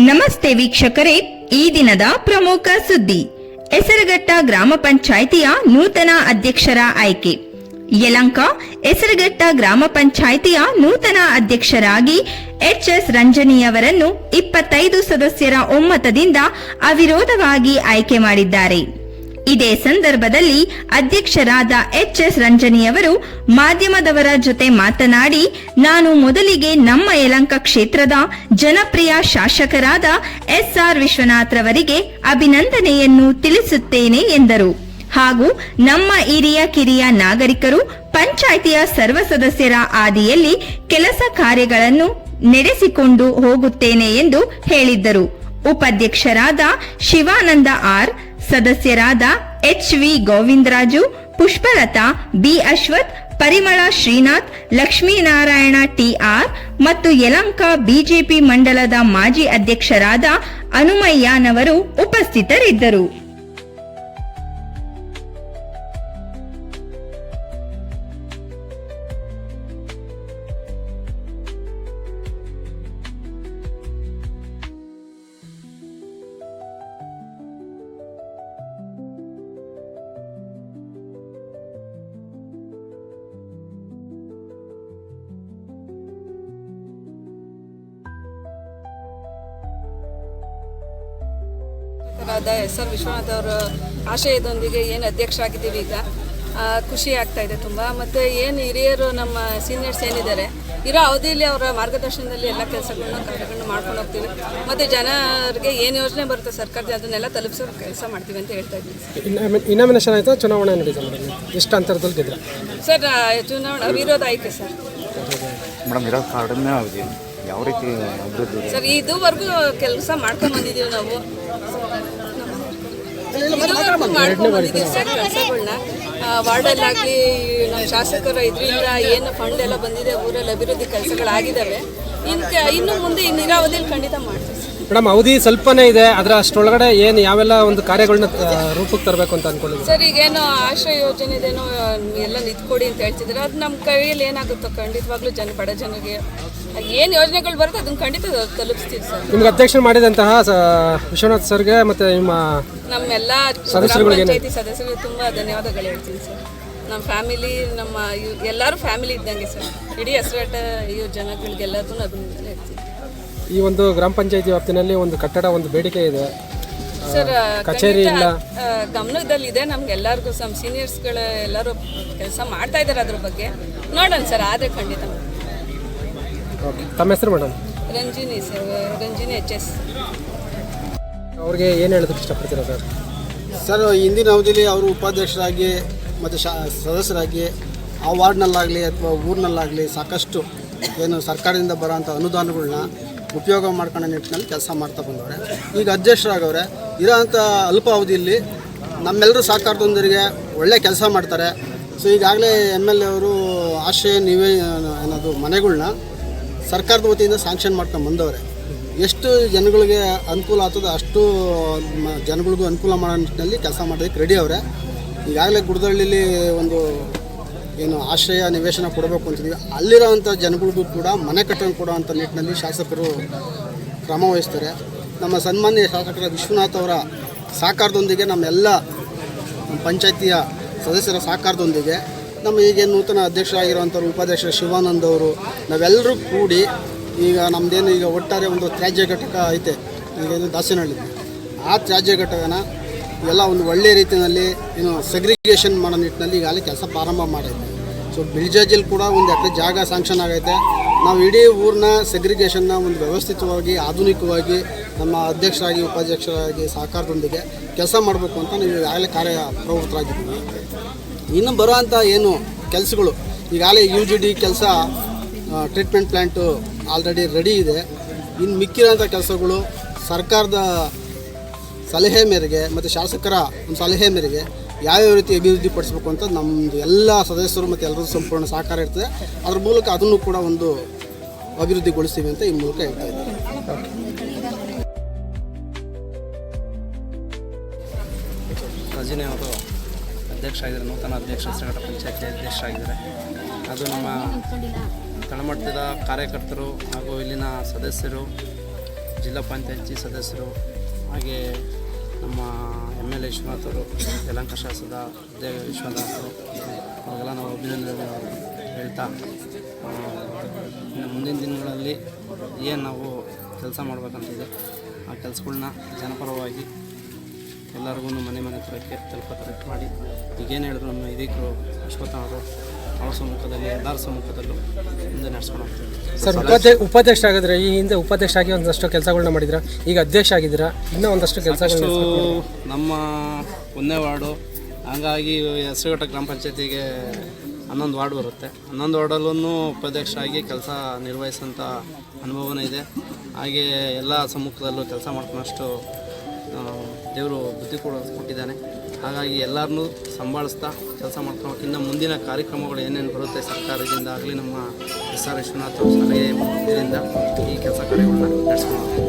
ನಮಸ್ತೆ ವೀಕ್ಷಕರೇ, ಈ ದಿನದ ಪ್ರಮುಖ ಸುದ್ದಿ. ಹೆಸರಘಟ್ಟ ಗ್ರಾಮ ಪಂಚಾಯಿತಿಯ ನೂತನ ಅಧ್ಯಕ್ಷರ ಆಯ್ಕೆ. ಯಲಂಕ, ಹೆಸರಘಟ್ಟ ಗ್ರಾಮ ಪಂಚಾಯಿತಿಯ ನೂತನ ಅಧ್ಯಕ್ಷರಾಗಿ ಎಚ್ ಎಸ್ ರಂಜನಿಯವರನ್ನು ಇಪ್ಪತ್ತೈದು ಸದಸ್ಯರ ಒಮ್ಮತದಿಂದ ಅವಿರೋಧವಾಗಿ ಆಯ್ಕೆ ಮಾಡಿದ್ದಾರೆ. ಇದೇ ಸಂದರ್ಭದಲ್ಲಿ ಅಧ್ಯಕ್ಷರಾದ ಎಚ್ ಎಸ್ ರಂಜನಿಯವರು ಮಾಧ್ಯಮದವರ ಜೊತೆ ಮಾತನಾಡಿ, ನಾನು ಮೊದಲಿಗೆ ನಮ್ಮ ಯಲಂಕ ಕ್ಷೇತ್ರದ ಜನಪ್ರಿಯ ಶಾಸಕರಾದ ಎಸ್ ಆರ್ ವಿಶ್ವನಾಥ್ರವರಿಗೆ ಅಭಿನಂದನೆಯನ್ನು ತಿಳಿಸುತ್ತೇನೆ ಎಂದರು. ಹಾಗೂ ನಮ್ಮ ಹಿರಿಯ ಕಿರಿಯ ನಾಗರಿಕರು, ಪಂಚಾಯಿತಿಯ ಸರ್ವ ಸದಸ್ಯರ ಆದಿಯಲ್ಲಿ ಕೆಲಸ ಕಾರ್ಯಗಳನ್ನು ನಡೆಸಿಕೊಂಡು ಹೋಗುತ್ತೇನೆ ಎಂದು ಹೇಳಿದ್ದರು. ಉಪಾಧ್ಯಕ್ಷರಾದ ಶಿವಾನಂದ ಆರ್ ಸದಸ್ಯರಾದ H V Govindaraju, Pushpalatha, B Ashwath, Parimala Srinath, Lakshminarayana TR ಮತ್ತು ಯಲಂಕ ಬಿಜೆಪಿ ಮಂಡಲದ ಮಾಜಿ ಅಧ್ಯಕ್ಷರಾದ ಅನುಮಯ್ಯನವರು ಉಪಸ್ಥಿತರಿದ್ದರು. ರಾದ ಎಸ್ ಆರ್ ವಿಶ್ವನಾಥ್ ಅವರ ಆಶಯದೊಂದಿಗೆ ಏನು ಅಧ್ಯಕ್ಷ ಆಗಿದ್ದೀವಿ ಈಗ ಖುಷಿ ಆಗ್ತಾ ಇದೆ ತುಂಬ. ಮತ್ತು ಏನು ಹಿರಿಯರು ನಮ್ಮ ಸೀನಿಯರ್ಸ್ ಏನಿದ್ದಾರೆ ಇರೋ ಅವಧಿಯಲ್ಲಿ ಅವರ ಮಾರ್ಗದರ್ಶನದಲ್ಲಿ ಎಲ್ಲ ಕೆಲಸಗಳನ್ನ ಕಾರ್ಯಗಳನ್ನು ಮಾಡ್ಕೊಂಡು ಹೋಗ್ತೀವಿ. ಮತ್ತು ಜನರಿಗೆ ಏನು ಯೋಜನೆ ಬರುತ್ತೆ ಸರ್ಕಾರದ ಅದನ್ನೆಲ್ಲ ತಲುಪಿಸೋ ಕೆಲಸ ಮಾಡ್ತೀವಿ ಅಂತ ಹೇಳ್ತಾ ಇದ್ದೀನಿ. ಇನಾಮಿನೇಷನ್ ಆಯಿತು? ಚುನಾವಣೆ ನಡೀತು ಮೇಡಮ್. ಎಷ್ಟು ಅಂತರದಲ್ಲಿ ಗೆದ್ರ? ಸರ್ ಚುನಾವಣಾ ಅವಿರೋಧ ಆಯ್ಕೆ ಸರ್. ಮೇಡಮ್ ಇರೋ ಕಡಿಮೆ ಆಗಿದೆ. ಯಾವ ರೀತಿ? ಸರ್ ಇದುವರೆಗೂ ಕೆಲಸ ಮಾಡ್ಕೊಂಡು ಬಂದಿದ್ದೀವಿ ನಾವು. ಮಾಡ್ಕೊಂಡು ಬಂದಿದ್ದೀವಿ ಕೆಲಸಗಳನ್ನ ವಾರ್ಡಲ್ಲಾಗಲಿ ನಮ್ಮ ಶಾಸಕರ ಇದರಿಂದ ಏನು ಫಂಡ್ ಎಲ್ಲ ಬಂದಿದೆ ಊರಲ್ಲಿ ಅಭಿವೃದ್ಧಿ ಕೆಲಸಗಳಾಗಿದ್ದಾವೆ. ಇನ್ನು ಇನ್ನು ಮುಂದೆ ಈ ನೀರಾವರಿಯಲ್ಲಿ ಖಂಡಿತ ಮಾಡ್ತೀವಿ ಸರ್. ಮೇಡಮ್ ಅವಧಿ ಸ್ವಲ್ಪನೇ ಇದೆ ಅದರ ಅಷ್ಟೊಳಗಡೆ ಏನು ಯಾವೆಲ್ಲ ಒಂದು ಕಾರ್ಯಗಳನ್ನ ರೂಪಕ್ಕೆ ತರಬೇಕು ಅಂತ ಅನ್ಕೊಂಡಿದ್ದೀವಿ ಸರ್ ಈಗೇನೋ ಆಶ್ರಯ ಯೋಜನೆದೇನೋ ಎಲ್ಲ ನಿಂತ್ಕೊಡಿ ಅಂತ ಹೇಳ್ತಿದ್ರೆ ಅದು ನಮ್ಮ ಕೈಯಲ್ಲಿ ಏನಾಗುತ್ತೋ ಖಂಡಿತವಾಗ್ಲೂ ಜನ ಬಡ ಜನರಿಗೆ ಏನು ಯೋಜನೆಗಳು ಬರುತ್ತೆ ಅದನ್ನ ಖಂಡಿತ ತಲುಪಿಸ್ತೀವಿ ಸರ್. ನಿಮ್ಗೆ ಅಧ್ಯಕ್ಷ ಮಾಡಿದಂತಹ ವಿಶ್ವನಾಥ್ ಸರ್ಗೆ ಮತ್ತೆ ನಿಮ್ಮ ನಮ್ಮೆಲ್ಲ ಸದಸ್ಯರುಗಳಿಗೆ ಗ್ರಾಮ ಪಂಚಾಯತಿ ಸದಸ್ಯರಿಗೆ ತುಂಬ ಧನ್ಯವಾದಗಳು ಹೇಳ್ತೀನಿ ಸರ್. ನಮ್ಮ ಫ್ಯಾಮಿಲಿ ನಮ್ಮ ಎಲ್ಲರೂ ಫ್ಯಾಮಿಲಿ ಇದ್ದಂಗೆ ಸರ್. ಇಡೀ ಹೆಸರಾಟ ಈ ಜನಗಳಿಗೆಲ್ಲದೂ ಅಭಿನಂದನೆ ಹೇಳ್ತೀನಿ. ಈ ಒಂದು ಗ್ರಾಮ ಪಂಚಾಯತಿ ವ್ಯಾಪ್ತಿನಲ್ಲಿ ಒಂದು ಕಟ್ಟಡ ಒಂದು ಬೇಡಿಕೆ ಇದೆ. ಸರ್ ಕಚೇರಿ ಇಲ್ಲ. ಗಮನದಲ್ಲಿದೆ. ನಮ್ಗೆ ಎಲ್ಲರಿಗೂ ನಮ್ಮ ಸೀನಿಯರ್ಸ್ಗಳ ಎಲ್ಲರೂ ಕೆಲಸ ಮಾಡ್ತಾ ಇದ್ದಾರೆ ಅದ್ರ ಬಗ್ಗೆ. ನೋಡೋಣ ಸರ್ ಆದರೆ ಖಂಡಿತ. ಓಕೆ. ತಮ್ಮ ಹೆಸರು madam? Ranjini sir Ranjini H S. ಅವ್ರಿಗೆ ಏನು ಹೇಳೋದಕ್ಕೆ ಇಷ್ಟಪಡ್ತೀರಾ ಸರ್? ಸರ್ ಹಿಂದಿನ ಅವಧಿಯಲ್ಲಿ ಅವರು ಉಪಾಧ್ಯಕ್ಷರಾಗಿ ಮತ್ತು ಶಾ ಸದಸ್ಯರಾಗಿ ಆ ವಾರ್ಡ್ನಲ್ಲಾಗಲಿ ಅಥವಾ ಊರಿನಲ್ಲಾಗಲಿ ಸಾಕಷ್ಟು ಏನು ಸರ್ಕಾರದಿಂದ ಬರೋಂಥ ಅನುದಾನಗಳನ್ನ ಉಪಯೋಗ ಮಾಡ್ಕೊಳ್ಳೋ ನಿಟ್ಟಿನಲ್ಲಿ ಕೆಲಸ ಮಾಡ್ತಾ ಬಂದವ್ರೆ. ಈಗ ಅಧ್ಯಕ್ಷರಾಗವ್ರೆ ಇರೋಂಥ ಅಲ್ಪ ಅವಧಿಯಲ್ಲಿ ನಮ್ಮೆಲ್ಲರೂ ಸಹಕಾರದೊಂದಿಗೆ ಒಳ್ಳೆ ಕೆಲಸ ಮಾಡ್ತಾರೆ. ಸೊ ಈಗಾಗಲೇ ಎಂ ಎಲ್ ಎ ಅವರು ಆಶ್ರಯ ನಿವೇ ಅನ್ನೋದು ಮನೆಗಳನ್ನ ಸರ್ಕಾರದ ವತಿಯಿಂದ ಸ್ಯಾಂಕ್ಷನ್ ಮಾಡ್ಕೊಂಡು ಬಂದವ್ರೆ. ಎಷ್ಟು ಜನಗಳಿಗೆ ಅನುಕೂಲ ಆಗ್ತದೆ ಅಷ್ಟು ಜನಗಳಿಗೂ ಅನುಕೂಲ ಮಾಡೋ ನಿಟ್ಟಿನಲ್ಲಿ ಕೆಲಸ ಮಾಡೋದಕ್ಕೆ ರೆಡಿ ಅವರೇ. ಈಗಾಗಲೇ ಗುಡದಳ್ಳಿಲಿ ಒಂದು ಏನು ಆಶ್ರಯ ನಿವೇಶನ ಕೊಡಬೇಕು ಅಂತಿದ್ದೀವಿ. ಅಲ್ಲಿರೋವಂಥ ಜನಗಳಿಗೂ ಕೂಡ ಮನೆ ಕಟ್ಟನ್ನು ಕೊಡೋವಂಥ ನಿಟ್ಟಿನಲ್ಲಿ ಶಾಸಕರು ಕ್ರಮ ವಹಿಸ್ತಾರೆ. ನಮ್ಮ ಸನ್ಮಾನ್ಯ ಶಾಸಕರ ವಿಶ್ವನಾಥ್ ಅವರ ಸಹಕಾರದೊಂದಿಗೆ ನಮ್ಮೆಲ್ಲ ನಮ್ಮ ಪಂಚಾಯತಿಯ ಸದಸ್ಯರ ಸಹಕಾರದೊಂದಿಗೆ ನಮ್ಮ ಈಗ ನೂತನ ಅಧ್ಯಕ್ಷರಾಗಿರುವಂಥವ್ರು ಉಪಾಧ್ಯಕ್ಷ ಶಿವಾನಂದ್ ಅವರು, ನಾವೆಲ್ಲರೂ ಕೂಡಿ ಈಗ ನಮ್ಮದೇನು ಈಗ ಒಟ್ಟಾರೆ ಒಂದು ತ್ಯಾಜ್ಯ ಘಟಕ ಐತೆ. ಈಗ ಇದು ದಾಸನಹಳ್ಳಿ. ಆ ತ್ಯಾಜ್ಯ ಘಟಕನ ಎಲ್ಲ ಒಂದು ಒಳ್ಳೆಯ ರೀತಿಯಲ್ಲಿ ಏನು ಸೆಗ್ರಿಗೇಷನ್ ಮಾಡೋ ನಿಟ್ಟಿನಲ್ಲಿ ಈಗಾಗಲೇ ಕೆಲಸ ಪ್ರಾರಂಭ ಮಾಡೈತೆ ಸೊ ಬಿಳ್ಜಾಜಲ್ಲಿ ಕೂಡ ಒಂದು ಎಕರೆ ಜಾಗ ಸ್ಯಾಂಕ್ಷನ್ ಆಗೈತೆ. ನಾವು ಇಡೀ ಊರನ್ನ ಸೆಗ್ರಿಗೇಷನ್ನ ಒಂದು ವ್ಯವಸ್ಥಿತವಾಗಿ, ಆಧುನಿಕವಾಗಿ ನಮ್ಮ ಅಧ್ಯಕ್ಷರಾಗಿ, ಉಪಾಧ್ಯಕ್ಷರಾಗಿ, ಸಹಕಾರದೊಂದಿಗೆ ಕೆಲಸ ಮಾಡಬೇಕು ಅಂತ ನೀವು ಈಗಾಗಲೇ ಕಾರ್ಯ ಪ್ರವೃತ್ತರಾಗಿದ್ದೀವಿ ಇನ್ನು ಬರುವಂಥ ಏನು ಕೆಲಸಗಳು, ಈಗಾಗಲೇ ಯು ಜಿ ಡಿ ಕೆಲಸ ಟ್ರೀಟ್ಮೆಂಟ್ ಪ್ಲ್ಯಾಂಟು ಆಲ್ರೆಡಿ ರೆಡಿ ಇದೆ. ಇನ್ನು ಮಿಕ್ಕಿರೋಂಥ ಕೆಲಸಗಳು, ಸರ್ಕಾರದ ಸಲಹೆ ಮೇರೆಗೆ ಮತ್ತು ಶಾಸಕರ ಒಂದು ಸಲಹೆ ಮೇರೆಗೆ ಯಾವ್ಯಾವ ರೀತಿ ಅಭಿವೃದ್ಧಿ ಪಡಿಸಬೇಕು ಅಂತ ನಮ್ಮದು ಎಲ್ಲ ಸದಸ್ಯರು ಮತ್ತು ಎಲ್ಲರೂ ಸಂಪೂರ್ಣ ಸಹಕಾರ ಇರ್ತದೆ. ಅದ್ರ ಮೂಲಕ ಅದನ್ನು ಕೂಡ ಒಂದು ಅಭಿವೃದ್ಧಿಗೊಳಿಸ್ತೀವಿ ಅಂತ ಈ ಮೂಲಕ ಹೇಳ್ತಾ ಇದ್ದೀನಿ. ರಜನಿ ಅವರು ಅಧ್ಯಕ್ಷ ಆಗಿದ್ದಾರೆ, ನೂತನ ಅಧ್ಯಕ್ಷ ಸಂಘಟ ಪಂಚಾಯತಿ ಅಧ್ಯಕ್ಷರಾಗಿದ್ದಾರೆ ಅದು ನಮ್ಮ ತಳಮಟ್ಟದ ಕಾರ್ಯಕರ್ತರು ಹಾಗೂ ಇಲ್ಲಿನ ಸದಸ್ಯರು, ಜಿಲ್ಲಾ ಪಂಚಾಯತಿ ಸದಸ್ಯರು, ಹಾಗೆ ನಮ್ಮ ಎಂ ಎಲ್ ಎ ವಿಶ್ವನಾಥ್ ಅವರು ಯಲಂಕ ಶಾಸದ ದೇವ ವಿಶ್ವನಾಥ್ ಅವರು ನಾವು ಅಭಿನಂದನೆ ಹೇಳ್ತಾ ಇನ್ನು ಮುಂದಿನ ದಿನಗಳಲ್ಲಿ ಏನು ನಾವು ಕೆಲಸ ಮಾಡಬೇಕಂತಿದೆ, ಆ ಕೆಲಸಗಳನ್ನ ಜನಪರವಾಗಿ ಎಲ್ಲರಿಗೂ ಮನೆ ಮನೆ ಹತ್ರಕ್ಕೆ ತಲುಪತ್ತರ ಮಾಡಿ, ಈಗೇನು ಹೇಳಿದ್ರು ನಮ್ಮ ಇದೀಕರು ಅಶ್ವಥ್ ಅವ್ರ ಸಮ್ಮುಖದಲ್ಲಿ ಎಲ್ಲರ ಸಮ್ಮುಖದಲ್ಲೂ ಮುಂದೆ ನಡೆಸ್ಕೊಂಡು ಹೋಗ್ತೀವಿ. ಸರ್ ಉಪಾಧ್ಯಕ್ಷ ಉಪಾಧ್ಯಕ್ಷ ಆಗಿದ್ರೆ ಈ ಹಿಂದೆ ಉಪಾಧ್ಯಕ್ಷ ಆಗಿ ಒಂದಷ್ಟು ಕೆಲಸಗಳನ್ನ ಮಾಡಿದ್ರ ಈಗ ಅಧ್ಯಕ್ಷ ಆಗಿದ್ದೀರಾ? ಇನ್ನೂ ಒಂದಷ್ಟು ಕೆಲಸಗಳು ನಮ್ಮ ಒಂದೇ ವಾರ್ಡು ಹಂಗಾಗಿ ಹೆಸರುಘಟ್ಟ ಗ್ರಾಮ ಪಂಚಾಯತಿಗೆ ಹನ್ನೊಂದು ವಾರ್ಡ್ ಬರುತ್ತೆ. ಹನ್ನೊಂದು ವಾರ್ಡಲ್ಲೂ ಉಪಾಧ್ಯಕ್ಷ ಆಗಿ ಕೆಲಸ ನಿರ್ವಹಿಸೋಂಥ ಅನುಭವನೂ ಇದೆ. ಹಾಗೆ ಎಲ್ಲ ಸಮ್ಮುಖದಲ್ಲೂ ಕೆಲಸ ಮಾಡ್ಕೊಂಡಷ್ಟು ದೇವರು ಬುದ್ಧಿ ಕೂಡ ಕೊಟ್ಟಿದ್ದಾನೆ. ಹಾಗಾಗಿ ಎಲ್ಲರನ್ನೂ ಸಂಭಾಳಿಸ್ತಾ ಕೆಲಸ ಮಾಡ್ಕೊಂಡು ಇನ್ನು ಮುಂದಿನ ಕಾರ್ಯಕ್ರಮಗಳು ಏನೇನು ಬರುತ್ತೆ ಸರ್ಕಾರದಿಂದ ಆಗಲಿ ನಮ್ಮ ಎಸ್ ಆರ್ ವಿಶ್ವನಾಥ್ ಸಲಹೆ ಇದರಿಂದ ಈ ಕೆಲಸ ಕಾರ್ಯಗಳನ್ನ ನಡೆಸ್ಕೊಂಡು